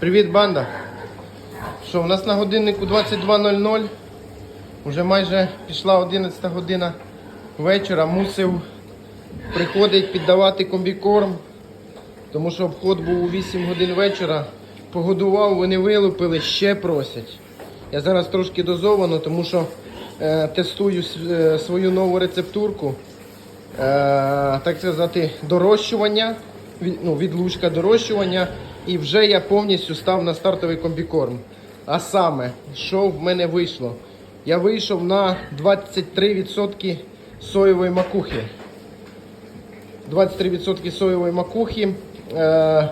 Привіт, банда. Що, у нас на годиннику 22.00. Уже майже пішла 11 година вечора. Мусив приходити піддавати комбікорм, тому що обход був у 8 годин вечора. Погодував, вони вилупили, ще просять. Я зараз трошки дозовано, тому що е, тестую е, свою нову рецептурку. Е, так сказати, дорощування, від, ну, відлучка дорощування. І вже я повністю став на стартовий комбікорм. А саме, що в мене вийшло? Я вийшов на 23% соєвої макухи. 23% соєвої макухи. Е,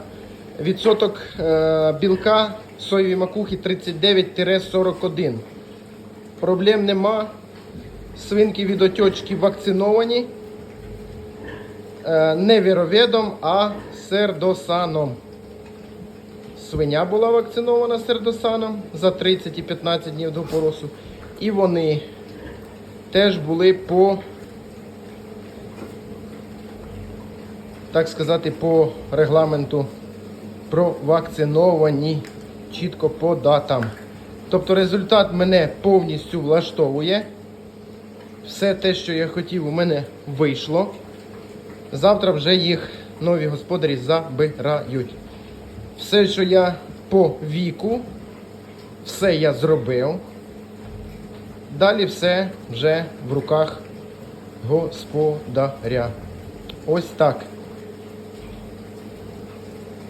відсоток е, білка соєвої макухи 39-41. Проблем нема. Свинки від отечки вакциновані. Е, не віроведом, а сердосаном. Свиня була вакцинована сердосаном за 30 і 15 днів до поросу. І вони теж були по, так сказати, по регламенту провакциновані чітко по датам. Тобто результат мене повністю влаштовує. Все те, що я хотів, у мене вийшло. Завтра вже їх нові господарі забирають. Все, що я по віку, все я зробив. Далі все вже в руках господаря. Ось так.